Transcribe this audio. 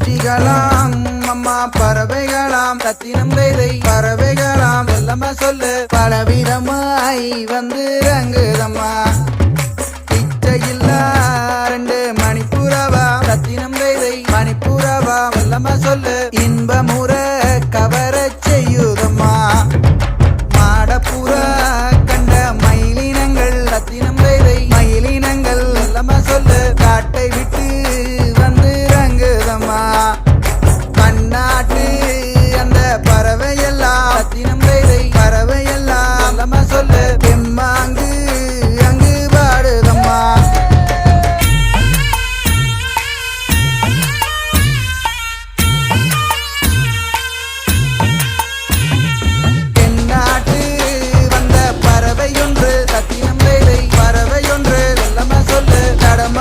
பட்சிகளாம் அம்மா பறவைகளாம் சத்தினம் வேதை பறவைகளாம் வெள்ளமா சொல்லு. பலவிதமாய் வந்து ரங்குதம்மா பிச்சையில்லா ரெண்டு மணிப்புறவா சத்தினம் வேதை மணிப்புறவா வெள்ளமா சொல்லு. இன்பமுற கவர I'm. my